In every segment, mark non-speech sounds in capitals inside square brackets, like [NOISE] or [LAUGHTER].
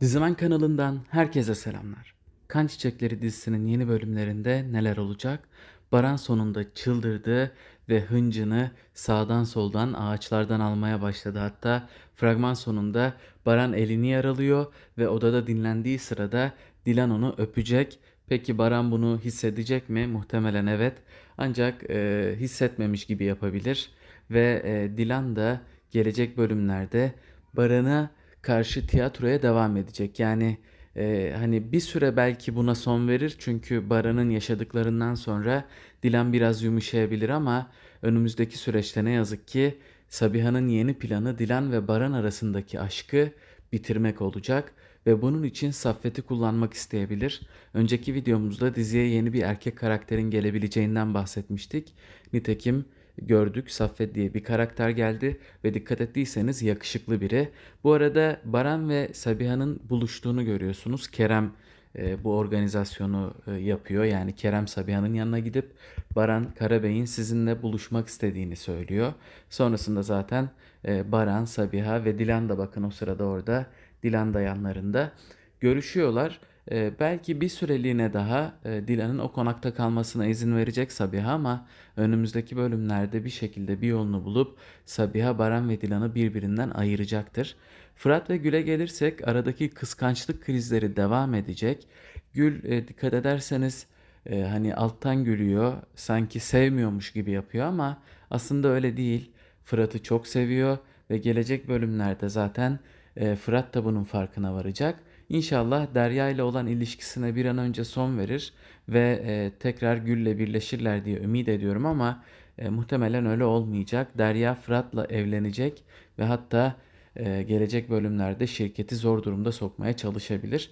Dizimen kanalından herkese selamlar. Kan Çiçekleri dizisinin yeni bölümlerinde neler olacak? Baran sonunda çıldırdı ve hıncını sağdan soldan ağaçlardan almaya başladı. Hatta fragman sonunda Baran elini yaralıyor ve odada dinlendiği sırada Dilan onu öpecek. Peki Baran bunu hissedecek mi? Muhtemelen evet. Ancak e, hissetmemiş gibi yapabilir ve e, Dilan da gelecek bölümlerde Baran'a karşı tiyatroya devam edecek. Yani e, hani bir süre belki buna son verir çünkü Baran'ın yaşadıklarından sonra Dilan biraz yumuşayabilir ama önümüzdeki süreçte ne yazık ki Sabiha'nın yeni planı Dilan ve Baran arasındaki aşkı bitirmek olacak ve bunun için Saffet'i kullanmak isteyebilir. Önceki videomuzda diziye yeni bir erkek karakterin gelebileceğinden bahsetmiştik. Nitekim gördük. Saffet diye bir karakter geldi ve dikkat ettiyseniz yakışıklı biri. Bu arada Baran ve Sabiha'nın buluştuğunu görüyorsunuz. Kerem e, bu organizasyonu e, yapıyor. Yani Kerem Sabiha'nın yanına gidip Baran Karabey'in sizinle buluşmak istediğini söylüyor. Sonrasında zaten e, Baran, Sabiha ve Dilan da bakın o sırada orada. Dilan da yanlarında görüşüyorlar. Ee, belki bir süreliğine daha e, Dilan'ın o konakta kalmasına izin verecek Sabiha ama önümüzdeki bölümlerde bir şekilde bir yolunu bulup Sabiha, Baran ve Dilan'ı birbirinden ayıracaktır. Fırat ve Gül'e gelirsek aradaki kıskançlık krizleri devam edecek. Gül e, dikkat ederseniz e, hani alttan gülüyor, sanki sevmiyormuş gibi yapıyor ama aslında öyle değil. Fırat'ı çok seviyor ve gelecek bölümlerde zaten e, Fırat da bunun farkına varacak. İnşallah Derya ile olan ilişkisine bir an önce son verir ve e, tekrar Gül'le birleşirler diye ümit ediyorum ama e, muhtemelen öyle olmayacak. Derya Fırat'la evlenecek ve hatta e, gelecek bölümlerde şirketi zor durumda sokmaya çalışabilir.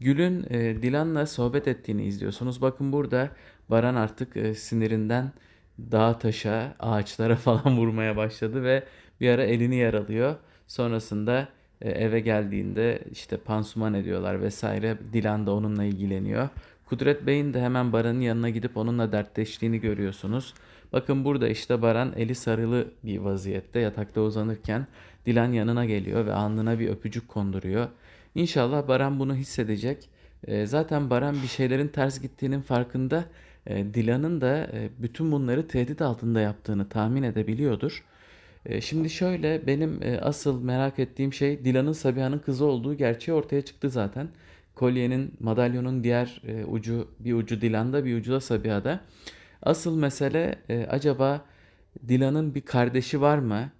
Gül'ün e, Dilan'la sohbet ettiğini izliyorsunuz. Bakın burada Baran artık e, sinirinden dağa taşa, ağaçlara [LAUGHS] falan vurmaya başladı ve bir ara elini yaralıyor. Sonrasında eve geldiğinde işte pansuman ediyorlar vesaire. Dilan da onunla ilgileniyor. Kudret Bey'in de hemen Baran'ın yanına gidip onunla dertleştiğini görüyorsunuz. Bakın burada işte Baran eli sarılı bir vaziyette yatakta uzanırken Dilan yanına geliyor ve alnına bir öpücük konduruyor. İnşallah Baran bunu hissedecek. E, zaten Baran bir şeylerin ters gittiğinin farkında. E, Dilan'ın da e, bütün bunları tehdit altında yaptığını tahmin edebiliyordur. E, Şimdi şöyle benim e, asıl merak ettiğim şey Dilan'ın Sabiha'nın kızı olduğu gerçeği ortaya çıktı zaten. Kolyenin, madalyonun diğer e, ucu bir ucu Dilan'da bir ucu da Sabiha'da. Asıl mesele e, acaba Dilan'ın bir kardeşi var mı?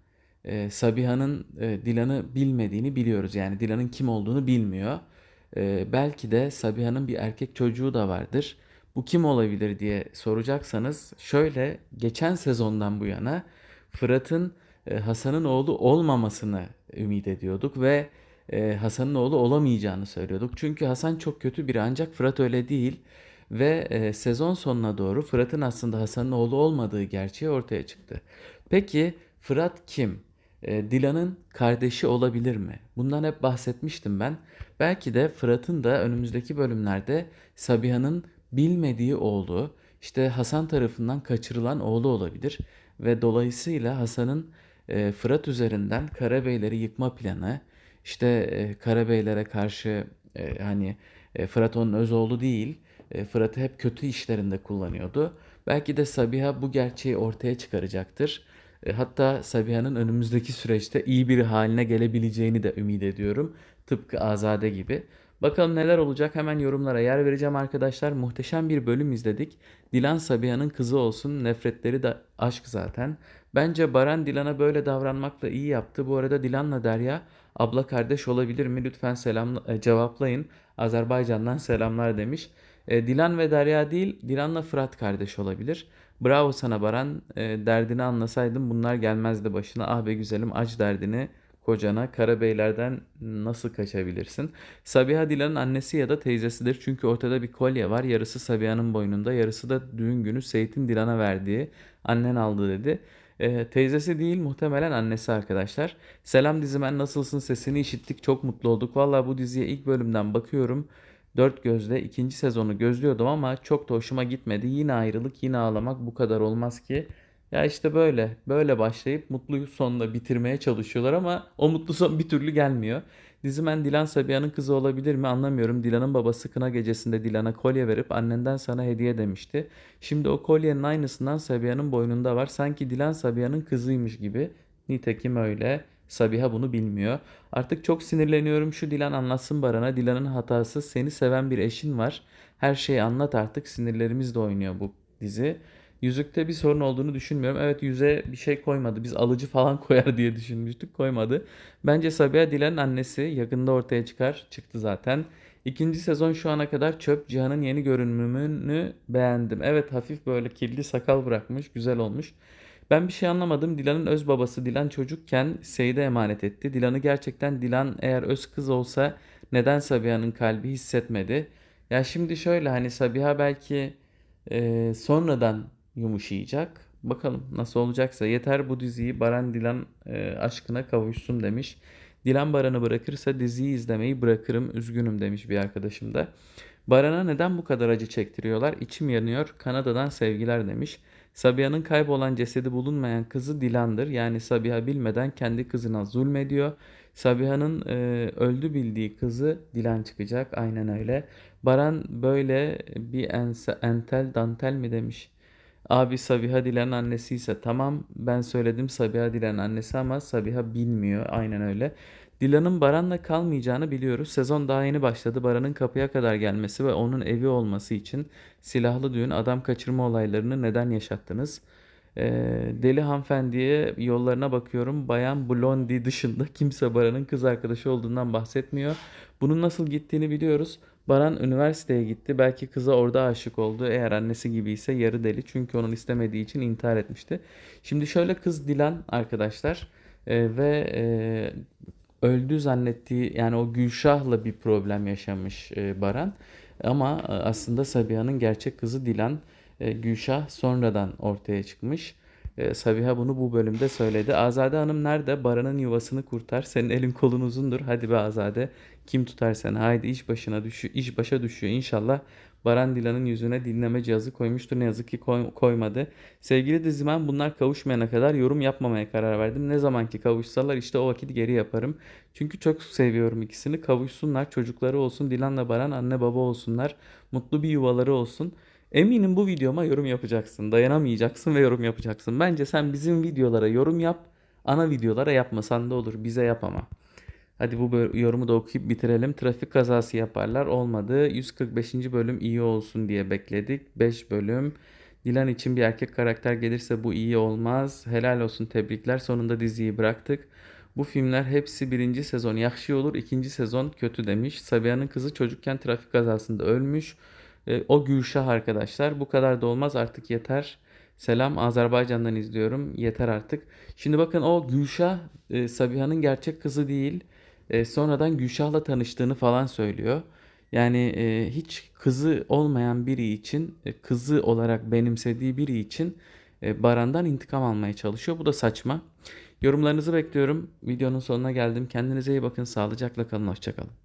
Sabiha'nın Dilan'ı bilmediğini biliyoruz. Yani Dilan'ın kim olduğunu bilmiyor. Belki de Sabiha'nın bir erkek çocuğu da vardır. Bu kim olabilir diye soracaksanız şöyle geçen sezondan bu yana Fırat'ın Hasan'ın oğlu olmamasını ümit ediyorduk ve e, Hasan'ın oğlu olamayacağını söylüyorduk. Çünkü Hasan çok kötü biri ancak Fırat öyle değil ve e, sezon sonuna doğru Fırat'ın aslında Hasan'ın oğlu olmadığı gerçeği ortaya çıktı. Peki Fırat kim? E, Dilan'ın kardeşi olabilir mi? Bundan hep bahsetmiştim ben. Belki de Fırat'ın da önümüzdeki bölümlerde Sabiha'nın bilmediği oğlu, işte Hasan tarafından kaçırılan oğlu olabilir ve dolayısıyla Hasan'ın e, Fırat üzerinden Karabeyleri yıkma planı, işte e, Karabeylere karşı e, hani e, Fırat onun öz oğlu değil, Fırat'ı hep kötü işlerinde kullanıyordu. Belki de Sabiha bu gerçeği ortaya çıkaracaktır. Hatta Sabiha'nın önümüzdeki süreçte iyi biri haline gelebileceğini de ümit ediyorum. Tıpkı Azade gibi. Bakalım neler olacak hemen yorumlara yer vereceğim arkadaşlar. Muhteşem bir bölüm izledik. Dilan Sabiha'nın kızı olsun. Nefretleri de aşk zaten. Bence Baran Dilan'a böyle davranmakla iyi yaptı. Bu arada Dilan'la Derya abla kardeş olabilir mi? Lütfen selam e, cevaplayın. Azerbaycan'dan [LAUGHS] selamlar demiş. E, Dilan ve Derya değil, Dilan'la Fırat kardeş olabilir. Bravo sana Baran. E, derdini anlasaydım bunlar gelmezdi başına. Ah be güzelim aç derdini kocana. Karabeylerden nasıl kaçabilirsin? Sabiha Dilan'ın annesi ya da teyzesidir. Çünkü ortada bir kolye var. Yarısı Sabiha'nın boynunda, yarısı da düğün günü Seyit'in Dilan'a verdiği. Annen aldı dedi. Ee, teyzesi değil muhtemelen annesi arkadaşlar. Selam dizimen nasılsın sesini işittik çok mutlu olduk. Valla bu diziye ilk bölümden bakıyorum. Dört gözle ikinci sezonu gözlüyordum ama çok da hoşuma gitmedi. Yine ayrılık yine ağlamak bu kadar olmaz ki. Ya işte böyle böyle başlayıp mutlu sonla bitirmeye çalışıyorlar ama o mutlu son bir türlü gelmiyor. Dizimen Dilan Sabiha'nın kızı olabilir mi anlamıyorum. Dilan'ın babası kına gecesinde Dilan'a kolye verip annenden sana hediye demişti. Şimdi o kolyenin aynısından Sabiha'nın boynunda var. Sanki Dilan Sabiha'nın kızıymış gibi. Nitekim öyle. Sabiha bunu bilmiyor. Artık çok sinirleniyorum. Şu Dilan anlatsın Baran'a. Dilan'ın hatası seni seven bir eşin var. Her şeyi anlat artık. Sinirlerimiz de oynuyor bu dizi. Yüzükte bir sorun olduğunu düşünmüyorum. Evet yüze bir şey koymadı. Biz alıcı falan [LAUGHS] koyar diye düşünmüştük. Koymadı. Bence Sabiha Dilan'ın annesi yakında ortaya çıkar. Çıktı zaten. İkinci sezon şu ana kadar çöp. Cihan'ın yeni görünümünü beğendim. Evet hafif böyle kirli sakal bırakmış. Güzel olmuş. Ben bir şey anlamadım. Dilan'ın öz babası Dilan çocukken Seyit'e emanet etti. Dilan'ı gerçekten Dilan eğer öz kız olsa neden Sabiha'nın kalbi hissetmedi? Ya şimdi şöyle hani Sabiha belki e, sonradan yumuşayacak. Bakalım nasıl olacaksa. Yeter bu diziyi Baran Dilan e, aşkına kavuşsun demiş. Dilan Baran'ı bırakırsa diziyi izlemeyi bırakırım üzgünüm demiş bir arkadaşım da. Baran'a neden bu kadar acı çektiriyorlar? İçim yanıyor. Kanada'dan sevgiler demiş. Sabiha'nın kaybolan cesedi bulunmayan kızı Dilan'dır. Yani Sabiha bilmeden kendi kızına zulmediyor. Sabiha'nın e, öldü bildiği kızı Dilan çıkacak. Aynen öyle. Baran böyle bir ense, entel dantel mi demiş. Abi Sabiha Dilan'ın annesi tamam ben söyledim Sabiha Dilan'ın annesi ama Sabiha bilmiyor. Aynen öyle. Dilan'ın Baran'la kalmayacağını biliyoruz. Sezon daha yeni başladı. Baran'ın kapıya kadar gelmesi ve onun evi olması için silahlı düğün adam kaçırma olaylarını neden yaşattınız? Ee, deli hanımefendiye yollarına bakıyorum. Bayan Blondie dışında [LAUGHS] kimse Baran'ın kız arkadaşı olduğundan bahsetmiyor. Bunun nasıl gittiğini biliyoruz. Baran üniversiteye gitti. Belki kıza orada aşık oldu. Eğer annesi gibi ise yarı deli. Çünkü onun istemediği için intihar etmişti. Şimdi şöyle kız Dilan arkadaşlar e, ve e, öldü zannettiği yani o Gülşah'la bir problem yaşamış e, Baran. Ama e, aslında Sabiha'nın gerçek kızı Dilan. E, Gülşah sonradan ortaya çıkmış. E, Sabiha bunu bu bölümde söyledi. Azade Hanım nerede? Baran'ın yuvasını kurtar. Senin elin kolun uzundur. Hadi be Azade. Kim tutar seni? Haydi iş başına düşüyor. iş başa düşüyor. İnşallah Baran Dilan'ın yüzüne dinleme cihazı koymuştur. Ne yazık ki koy- koymadı. Sevgili dizimen bunlar kavuşmayana kadar yorum yapmamaya karar verdim. Ne zamanki kavuşsalar işte o vakit geri yaparım. Çünkü çok seviyorum ikisini. Kavuşsunlar. Çocukları olsun. Dilan'la Baran anne baba olsunlar. Mutlu bir yuvaları olsun. Eminim bu videoma yorum yapacaksın. Dayanamayacaksın ve yorum yapacaksın. Bence sen bizim videolara yorum yap. Ana videolara yapmasan da olur. Bize yap ama. Hadi bu yorumu da okuyup bitirelim. Trafik kazası yaparlar. Olmadı. 145. bölüm iyi olsun diye bekledik. 5 bölüm. Dilan için bir erkek karakter gelirse bu iyi olmaz. Helal olsun tebrikler. Sonunda diziyi bıraktık. Bu filmler hepsi birinci sezon yakşı olur, ikinci sezon kötü demiş. Sabiha'nın kızı çocukken trafik kazasında ölmüş. E, o Gülşah arkadaşlar. Bu kadar da olmaz artık yeter. Selam Azerbaycan'dan izliyorum. Yeter artık. Şimdi bakın o Gülşah e, Sabiha'nın gerçek kızı değil. E, sonradan Gülşah'la tanıştığını falan söylüyor. Yani e, hiç kızı olmayan biri için, e, kızı olarak benimsediği biri için e, Baran'dan intikam almaya çalışıyor. Bu da saçma. Yorumlarınızı bekliyorum. Videonun sonuna geldim. Kendinize iyi bakın. Sağlıcakla kalın. Hoşçakalın.